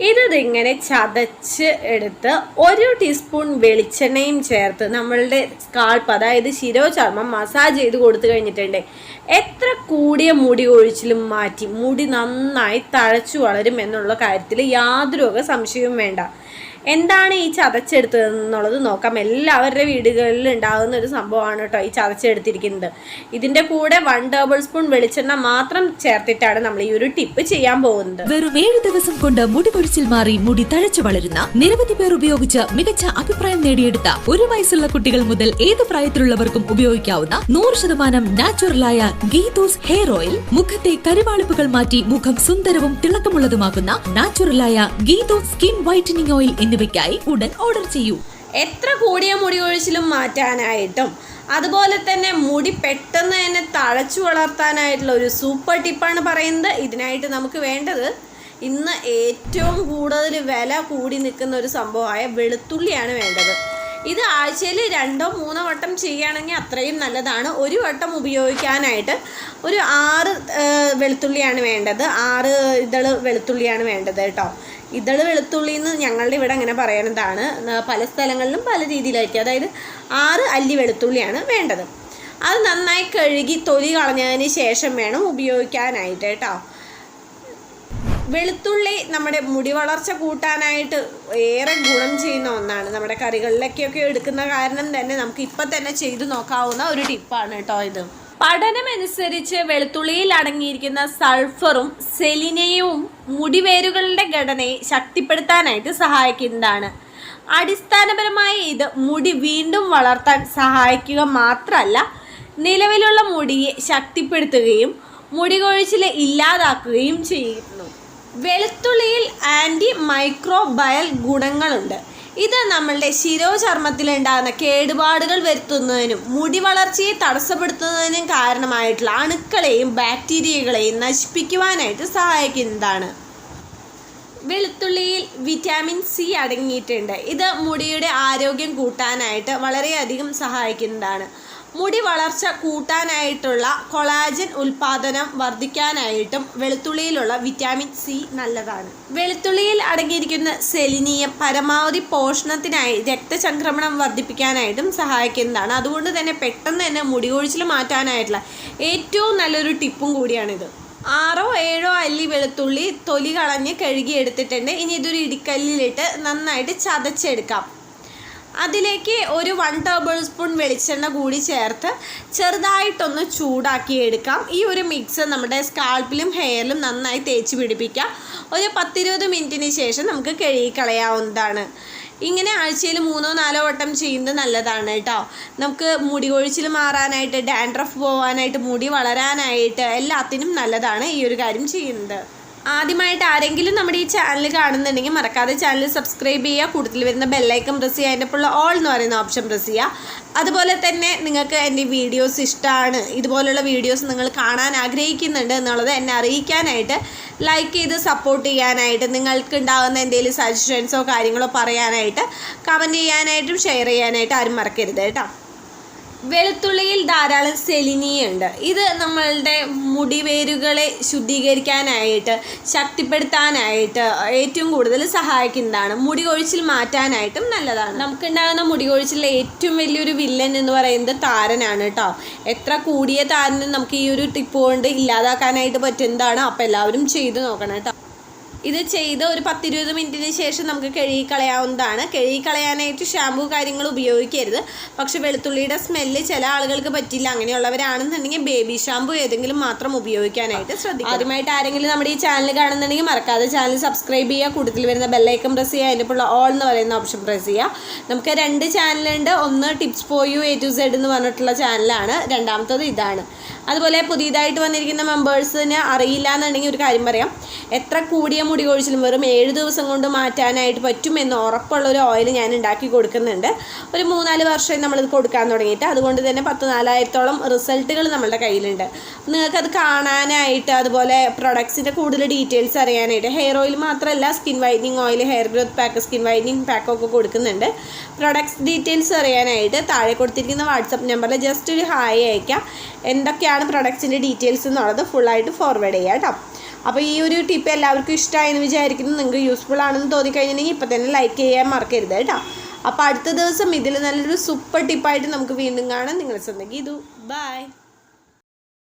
ഇതിങ്ങനെ ചതച്ച് എടുത്ത് ഒരു ടീസ്പൂൺ വെളിച്ചെണ്ണയും ചേർത്ത് നമ്മളുടെ സ്കാൾപ്പ് അതായത് ശിരോചർമ്മം മസാജ് ചെയ്ത് കൊടുത്തു കഴിഞ്ഞിട്ടുണ്ട്. എത്ര കൂടിയ മുടി ഒഴിച്ചിലും മാറ്റി മുടി നന്നായി തഴച്ചു വളരും എന്നുള്ള കാര്യത്തിൽ യാതൊരു സംശയവും വേണ്ട. എന്താണ് ഈ ചതച്ചെടുത്തത് എന്നുള്ളത് നോക്കാം. എല്ലാവരുടെ വീടുകളിൽ ഉണ്ടാകുന്ന ഒരു സംഭവമാണ് കേട്ടോ ഈ ചതച്ചെടുത്തിരിക്കുന്നത്. ഇതിന്റെ കൂടെ വൺ ടേബിൾ സ്പൂൺ വെളിച്ചെണ്ണ മാത്രം ചേർത്തിട്ടാണ് നമ്മൾ ഈ ഒരു ടിപ്പ് ചെയ്യാൻ പോകുന്നത്. വെറും ഏഴ് ദിവസം കൊണ്ട് മുടി പൊടിച്ചിൽ മാറി മുടി തഴച്ചു വളരുന്ന നിരവധി പേർ ഉപയോഗിച്ച് മികച്ച അഭിപ്രായം നേടിയെടുത്ത ഒരു വയസ്സുള്ള കുട്ടികൾ മുതൽ ഏത് പ്രായത്തിലുള്ളവർക്കും ഉപയോഗിക്കാവുന്ന നൂറ് ശതമാനം നാച്ചുറലായ ഗീതോസ് ഹെയർ ഓയിൽ മുഖത്തെ കരുവാളിപ്പുകൾ മാറ്റി മുഖം സുന്ദരവും തിളക്കമുള്ളതുമാക്കുന്ന നാച്ചുറലായ ഗീതോസ് സ്കിൻ വൈറ്റനിങ് ഓയിൽ എന്നിവയ്ക്കായി ഉടൻ ഓർഡർ ചെയ്യൂ. എത്ര കൂടിയ മുടി ഒഴിച്ചിലും മാറ്റാനായിട്ടും അതുപോലെ തന്നെ മുടി പെട്ടെന്ന് തന്നെ തഴച്ചു വളർത്താനായിട്ടുള്ള ഒരു സൂപ്പർ ടിപ്പാണ് പറയുന്നത്. ഇതിനായിട്ട് നമുക്ക് വേണ്ടത് ഇന്ന് ഏറ്റവും കൂടുതൽ വില കൂടി നിൽക്കുന്ന ഒരു സംഭവമായ വെളുത്തുള്ളിയാണ് വേണ്ടത്. ഇത് ആഴ്ചയിൽ രണ്ടോ മൂന്നോ വട്ടം ചെയ്യുകയാണെങ്കിൽ അത്രയും നല്ലതാണ്. ഒരു വട്ടം ഉപയോഗിക്കാനായിട്ട് ഒരു ആറ് വെളുത്തുള്ളിയാണ് വേണ്ടത്. ആറ് ഇതൾ വെളുത്തുള്ളിയാണ് വേണ്ടത് കേട്ടോ. ഇതൾ വെളുത്തുള്ളി എന്ന് ഞങ്ങളുടെ ഇവിടെ അങ്ങനെ പറയുന്നതാണ് പല സ്ഥലങ്ങളിലും പല രീതിയിലായിരിക്കും. അതായത് ആറ് അല്ലി വെളുത്തുള്ളിയാണ് വേണ്ടത്. അത് നന്നായി കഴുകി തൊലി കളഞ്ഞതിന് ശേഷം വേണം ഉപയോഗിക്കാനായിട്ട് കേട്ടോ. വെളുത്തുള്ളി നമ്മുടെ മുടി വളർച്ച കൂട്ടാനായിട്ട് ഏറെ ഗുണം ചെയ്യുന്ന ഒന്നാണ്. നമ്മുടെ കറികളിലൊക്കെയൊക്കെ എടുക്കുന്ന കാരണം തന്നെ നമുക്ക് ഇപ്പം തന്നെ ചെയ്തു നോക്കാവുന്ന ഒരു ടിപ്പാണ് കേട്ടോ ഇത്. പഠനമനുസരിച്ച് വെളുത്തുള്ളിയിൽ അടങ്ങിയിരിക്കുന്ന സൾഫറും സെലിനയും മുടിവേരുകളുടെ ഘടനയെ ശക്തിപ്പെടുത്താനായിട്ട് സഹായിക്കുന്നതാണ്. അടിസ്ഥാനപരമായി ഇത് മുടി വീണ്ടും വളർത്താൻ സഹായിക്കുക മാത്രമല്ല നിലവിലുള്ള മുടിയെ ശക്തിപ്പെടുത്തുകയും മുടി കൊഴിച്ചിൽ ഇല്ലാതാക്കുകയും ചെയ്യുന്നു. വെളുത്തുള്ളിയിൽ ആന്റി മൈക്രോബയൽ ഗുണങ്ങളുണ്ട്. ഇത് നമ്മളുടെ ശിരോചർമ്മത്തിലുണ്ടാകുന്ന കേടുപാടുകൾ വരുത്തുന്നതിനും മുടി വളർച്ചയെ തടസ്സപ്പെടുത്തുന്നതിനും കാരണമായിട്ടുള്ള അണുക്കളെയും ബാക്ടീരിയകളെയും നശിപ്പിക്കുവാനായിട്ട് സഹായിക്കുന്നതാണ്. വെളുത്തുള്ളിയിൽ വിറ്റാമിൻ സി അടങ്ങിയിട്ടുണ്ട്. ഇത് മുടിയുടെ ആരോഗ്യം കൂട്ടാനായിട്ട് വളരെയധികം സഹായിക്കുന്നതാണ്. മുടി വളർച്ച കൂട്ടാനായിട്ടുള്ള കൊളാജൻ ഉൽപാദനം വർദ്ധിക്കാനായിട്ടും വെളുത്തുള്ളിയിലുള്ള വിറ്റാമിൻ സി നല്ലതാണ്. വെളുത്തുള്ളിയിൽ അടങ്ങിയിരിക്കുന്ന സെലിനിയം പരമാവധി പോഷണത്തിനായി രക്തചംക്രമണം വർദ്ധിപ്പിക്കാനായിട്ടും സഹായിക്കുന്നതാണ്. അതുകൊണ്ട് തന്നെ പെട്ടെന്ന് തന്നെ മുടി കൊഴിച്ചിൽ മാറ്റാനായിട്ടുള്ള ഏറ്റവും നല്ലൊരു ടിപ്പും കൂടിയാണിത്. ആറോ ഏഴോ അല്ലി വെളുത്തുള്ളി തൊലി കളഞ്ഞ് കഴുകി എടുത്തിട്ടുണ്ട് ഇനി ഇതൊരു ഇടിക്കല്ലിലിട്ട് നന്നായിട്ട് ചതച്ചെടുക്കാം. അതിലേക്ക് ഒരു വൺ ടേബിൾ സ്പൂൺ വെളിച്ചെണ്ണ കൂടി ചേർത്ത് ചെറുതായിട്ടൊന്ന് ചൂടാക്കി എടുക്കാം ഈ ഒരു മിക്സ് നമ്മുടെ സ്കാൾപ്പിലും ഹെയറിലും നന്നായി തേച്ച് പിടിപ്പിക്കാം. ഒരു പത്തിരുപത് മിനിറ്റിന് ശേഷം നമുക്ക് കഴുകി കളയാവുന്നതാണ്. ഇങ്ങനെ ആഴ്ചയിൽ മൂന്നോ നാലോ വട്ടം ചെയ്യുന്നത് നല്ലതാണ് കേട്ടോ. നമുക്ക് മുടി കൊഴിച്ചിൽ മാറാനായിട്ട് ഡാൻഡ്രഫ് പോവാനായിട്ട് മുടി വളരാനായിട്ട് എല്ലാത്തിനും നല്ലതാണ് ഈ ഒരു കാര്യം ചെയ്യുന്നത്. ആദ്യമായിട്ട് ആരെങ്കിലും നമ്മുടെ ഈ ചാനൽ കാണുന്നുണ്ടെങ്കിൽ മറക്കാതെ ചാനൽ സബ്സ്ക്രൈബ് ചെയ്യുക കൂടുതൽ വരുന്ന ബെല്ലൈക്കൺ പ്രസ് ചെയ്യുക അതിന്റെ ഉള്ള ഓൾ എന്ന് പറയുന്ന ഓപ്ഷൻ പ്രസ് ചെയ്യുക. അതുപോലെ തന്നെ നിങ്ങൾക്ക് എന്റെ വീഡിയോസ് ഇഷ്ടമാണ്. ഇതുപോലുള്ള വീഡിയോസ് നിങ്ങൾ കാണാൻ ആഗ്രഹിക്കുന്നുണ്ട് എന്നുള്ളത് എന്നെ അറിയിക്കാനായിട്ട് ലൈക്ക് ചെയ്ത് സപ്പോർട്ട് ചെയ്യാനായിട്ട് നിങ്ങൾക്ക് ഉണ്ടാകുന്ന എന്തെങ്കിലും സജഷൻസോ കാര്യങ്ങളോ പറയാനായിട്ട് കമന്റ് ചെയ്യാനായിട്ടും ഷെയർ ചെയ്യാനായിട്ട് ആരും മറക്കരുത് കേട്ടോ. വെളുത്തുള്ളിയിൽ ധാരാളം സെലിനിയുണ്ട്. ഇത് നമ്മളുടെ മുടിവേരുകളെ ശുദ്ധീകരിക്കാനായിട്ട് ശക്തിപ്പെടുത്താനായിട്ട് ഏറ്റവും കൂടുതൽ സഹായിക്കുന്നതാണ്. മുടി കൊഴിച്ചിൽ മാറ്റാനായിട്ടും നല്ലതാണ്. നമുക്കുണ്ടാകുന്ന മുടി കൊഴിച്ചിലെ ഏറ്റവും വലിയൊരു വില്ലൻ എന്ന് പറയുന്നത് താരനാണ് കേട്ടോ. എത്ര കൂടിയ താരനും നമുക്ക് ഈ ഒരു ടിപ്പ് കൊണ്ട് ഇല്ലാതാക്കാനായിട്ട് പറ്റുന്നതാണ്. അപ്പോൾ എല്ലാവരും ചെയ്തു നോക്കണം കേട്ടോ. ഇത് ചെയ്ത് ഒരു പത്തിരുപത് മിനിറ്റിന് ശേഷം നമുക്ക് കഴുകി കളയാവുന്നതാണ് കഴുകി കളയാനായിട്ട് ഷാമ്പു കാര്യങ്ങൾ ഉപയോഗിക്കരുത്. പക്ഷെ വെളുത്തുള്ളിയുടെ സ്മെല്ല് ചില ആളുകൾക്ക് പറ്റില്ല. അങ്ങനെയുള്ളവരാണെന്നുണ്ടെങ്കിൽ ബേബി ഷാമ്പു ഏതെങ്കിലും മാത്രം ഉപയോഗിക്കാനായിട്ട് ശ്രദ്ധിക്കുക ആദ്യമായിട്ട് ആരെങ്കിലും നമ്മുടെ ഈ ചാനൽ കാണുന്നുണ്ടെങ്കിൽ മറക്കാതെ ചാനൽ സബ്സ്ക്രൈബ് ചെയ്യുക. കൂടുതൽ വരുന്ന ബെല്ലൈക്കൺ പ്രസ് ചെയ്യുക. അതിന്റെ ഓൾ എന്ന് പറയുന്ന ഓപ്ഷൻ പ്രസ് ചെയ്യുക. നമുക്ക് രണ്ട് ചാനലുണ്ട് ഒന്ന് tips for you A to Z എന്ന് പറഞ്ഞിട്ടുള്ള ചാനലാണ് രണ്ടാമത്തത് ഇതാണ്. അതുപോലെ പുതിയതായിട്ട് വന്നിരിക്കുന്ന മെമ്പേഴ്സിന് അറിയില്ല എന്നുണ്ടെങ്കിൽ ഒരു കാര്യം പറയാം. എത്ര കൂടിയ മുടി കൊഴിച്ചിലും വെറും ഏഴ് ദിവസം കൊണ്ട് മാറ്റാനായിട്ട് പറ്റുമെന്ന് ഉറപ്പുള്ള ഒരു ഓയിൽ ഞാൻ ഉണ്ടാക്കി കൊടുക്കുന്നുണ്ട്. ഒരു മൂന്നാൽ വർഷമായി നമ്മളിത് കൊടുക്കാൻ തുടങ്ങിയിട്ട് അതുകൊണ്ട് തന്നെ പത്ത് നാലായിരത്തോളം റിസൾട്ടുകൾ നമ്മളുടെ കയ്യിലുണ്ട്. നിങ്ങൾക്കത് കാണാനായിട്ട് അതുപോലെ പ്രൊഡക്ട്സിന്റെ കൂടുതൽ ഡീറ്റെയിൽസ് അറിയാനായിട്ട് ഹെയർ ഓയിൽ മാത്രമല്ല skin whitening oil hair growth pack skin whitening പാക്കൊക്കെ കൊടുക്കുന്നുണ്ട്. പ്രൊഡക്ട്സ് ഡീറ്റെയിൽസ് അറിയാനായിട്ട് താഴെ കൊടുത്തിരിക്കുന്ന വാട്സപ്പ് നമ്പറിൽ ജസ്റ്റ് ഒരു ഹായ് അയക്കാം എന്തൊക്കെയാണ് പ്രൊഡക്ട്സിന്റെ ഡീറ്റെയിൽസ് എന്നുള്ളത് ഫുള്ളായിട്ട് ഫോർവേഡ് ചെയ്യാം കേട്ടോ. അപ്പോൾ ഈ ഒരു ടിപ്പ് എല്ലാവർക്കും ഇഷ്ടമായെന്ന് വിചാരിക്കുന്നു. നിങ്ങൾക്ക് യൂസ്ഫുൾ ആണെന്ന് തോന്നിക്കഴിഞ്ഞിട്ടുണ്ടെങ്കിൽ ഇപ്പം തന്നെ ലൈക്ക് ചെയ്യാൻ മറക്കരുത് കേട്ടോ. അപ്പോൾ അടുത്ത ദിവസം ഇതിൽ നല്ലൊരു സൂപ്പർ ടിപ്പായിട്ട് നമുക്ക് വീണ്ടും കാണാം. നിങ്ങളെ സ്വന്തം ഇതു ബൈ